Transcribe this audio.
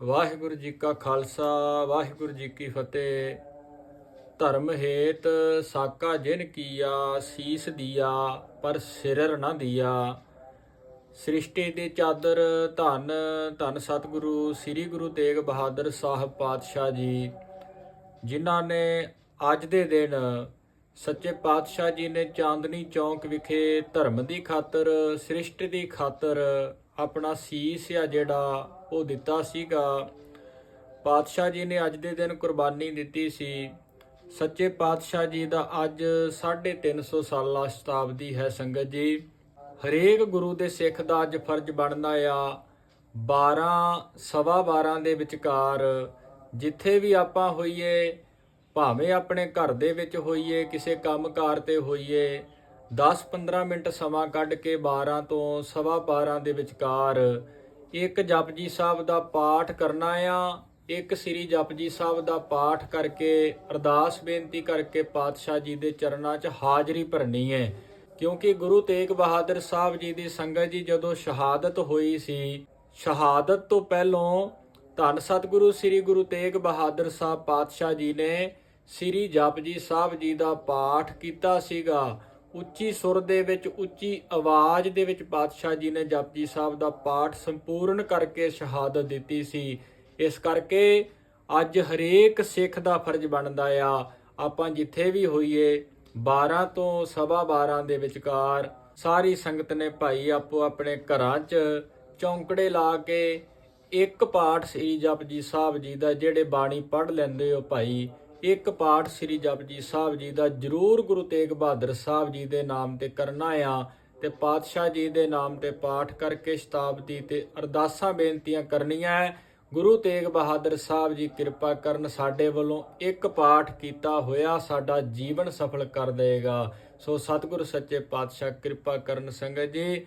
ਵਾਹਿਗੁਰੂ ਜੀ ਕਾ ਖਾਲਸਾ, ਵਾਹਿਗੁਰੂ ਜੀ ਕੀ ਫਤਿਹ। ਧਰਮ ਹੇਤ ਸਾਕਾ ਜਿਨ ਕੀਆ, ਸੀਸ ਦੀਆ, ਪਰ ਸਿਰਰ ਨਾ ਦੀਆ। ਸ੍ਰਿਸ਼ਟੀ ਦੀ ਚਾਦਰ ਧੰਨ ਧੰਨ ਸਤਿਗੁਰੂ, ਸ੍ਰੀ ਗੁਰੂ ਤੇਗ ਬਹਾਦਰ ਸਾਹਿਬ ਪਾਤਸ਼ਾਹ ਜੀ, ਜਿਨ੍ਹਾਂ ਨੇ ਅੱਜ ਦੇ ਦਿਨ ਸੱਚੇ ਪਾਤਸ਼ਾਹ ਜੀ ਨੇ ਚਾਂਦਨੀ ਚੌਂਕ ਵਿਖੇ ਧਰਮ ਦੀ ਖਾਤਰ, ਸ੍ਰਿਸ਼ਟੀ ਦੀ ਖਾਤਰ ਆਪਣਾ ਸੀਸ ਆ ਜਿਹੜਾ ਉਹ ਦਿੱਤਾ ਸੀਗਾ। ਪਾਤਸ਼ਾਹ ਜੀ ਨੇ ਅੱਜ ਦੇ ਦਿਨ ਕੁਰਬਾਨੀ ਦਿੱਤੀ ਸੀ। ਸੱਚੇ ਪਾਤਸ਼ਾਹ ਜੀ ਦਾ ਅੱਜ 350 ਸਾਲਾ ਸ਼ਤਾਬਦੀ ਹੈ ਸੰਗਤ ਜੀ। ਹਰੇਕ ਗੁਰੂ ਦੇ ਸਿੱਖ ਦਾ ਅੱਜ ਫਰਜ਼ ਬਣਦਾ ਆ 12 ਸਵਾ 12 ਦੇ ਵਿਚਕਾਰ ਜਿੱਥੇ ਵੀ ਆਪਾਂ ਹੋਈਏ, ਭਾਵੇਂ ਆਪਣੇ ਘਰ ਦੇ ਵਿੱਚ ਹੋਈਏ, ਕਿਸੇ ਕੰਮਕਾਰ ਤੇ ਹੋਈਏ 10-15 ਮਿੰਟ ਸਮਾਂ ਕੱਢ ਕੇ 12 ਤੋਂ ਸਵਾ 12 ਦੇ ਵਿਚਕਾਰ ਇੱਕ ਜਪਜੀ ਸਾਹਿਬ ਦਾ ਪਾਠ ਕਰਨਾ ਆ। ਇੱਕ ਸ੍ਰੀ ਜਪਜੀ ਸਾਹਿਬ ਦਾ ਪਾਠ ਕਰਕੇ ਅਰਦਾਸ ਬੇਨਤੀ ਕਰਕੇ ਪਾਤਸ਼ਾਹ ਜੀ ਦੇ ਚਰਨਾਂ 'ਚ ਹਾਜ਼ਰੀ ਭਰਨੀ ਹੈ ਕਿਉਂਕਿ ਗੁਰੂ ਤੇਗ ਬਹਾਦਰ ਸਾਹਿਬ ਜੀ ਦੀ ਸੰਗਤ ਜੀ ਜਦੋਂ ਸ਼ਹਾਦਤ ਹੋਈ ਸੀ, ਸ਼ਹਾਦਤ ਤੋਂ ਪਹਿਲਾਂ ਧੰਨ ਸਤਿਗੁਰੂ ਸ੍ਰੀ ਗੁਰੂ ਤੇਗ ਬਹਾਦਰ ਸਾਹਿਬ ਪਾਤਸ਼ਾਹ ਜੀ ਨੇ ਸ੍ਰੀ ਜਪਜੀ ਸਾਹਿਬ ਜੀ ਦਾ ਪਾਠ ਕੀਤਾ ਸੀਗਾ। ਉੱਚੀ ਸੁਰ ਦੇ ਵਿੱਚ ਉੱਚੀ ਆਵਾਜ਼ ਦੇ ਵਿੱਚ ਪਾਤਸ਼ਾਹ ਜੀ ਨੇ ਜਪਜੀ ਸਾਹਿਬ ਦਾ ਪਾਠ ਸੰਪੂਰਨ ਕਰਕੇ ਸ਼ਹਾਦਤ ਦਿੱਤੀ ਸੀ। ਇਸ ਕਰਕੇ ਅੱਜ ਹਰੇਕ ਸਿੱਖ ਦਾ ਫਰਜ਼ ਬਣਦਾ ਆ। ਆਪਾਂ ਜਿੱਥੇ ਵੀ ਹੋਈਏ 12 ਤੋਂ ਸਵਾ 12 ਦੇ ਵਿਚਕਾਰ ਸਾਰੀ ਸੰਗਤ ਨੇ ਭਾਈ ਆਪੋ ਆਪਣੇ ਘਰਾਂ 'ਚ ਚੌਂਕੜੇ ਲਾ ਕੇ ਇੱਕ ਪਾਠ ਸ੍ਰੀ ਜਪਜੀ ਸਾਹਿਬ ਜੀ ਦਾ, ਜਿਹੜੇ ਬਾਣੀ ਪੜ੍ਹ ਲੈਂਦੇ ਹੋ ਭਾਈ। ਇੱਕ ਪਾਠ ਸ੍ਰੀ ਜਪਜੀ ਸਾਹਿਬ ਜੀ ਦਾ ਜਰੂਰ ਗੁਰੂ ਤੇਗ ਬਹਾਦਰ ਸਾਹਿਬ ਜੀ ਦੇ ਨਾਮ ਤੇ ਕਰਨਾ ਆ ਤੇ ਪਾਤਸ਼ਾਹ ਜੀ ਦੇ ਨਾਮ ਤੇ ਪਾਠ ਕਰਕੇ ਸ਼ਤਾਬਦੀ ਤੇ ਅਰਦਾਸਾਂ ਬੇਨਤੀਆਂ ਕਰਨੀਆਂ ਹੈ ਗੁਰੂ ਤੇਗ ਬਹਾਦਰ ਸਾਹਿਬ ਜੀ ਕਿਰਪਾ ਕਰਨ ਸਾਡੇ ਵੱਲੋਂ ਇੱਕ ਪਾਠ ਕੀਤਾ ਹੋਇਆ ਸਾਡਾ ਜੀਵਨ ਸਫਲ ਕਰ ਦੇਗਾ। ਸੋ ਸਤਿਗੁਰ ਸੱਚੇ ਪਾਤਸ਼ਾਹ ਕਿਰਪਾ ਕਰਨ ਸੰਗਤ ਜੀ।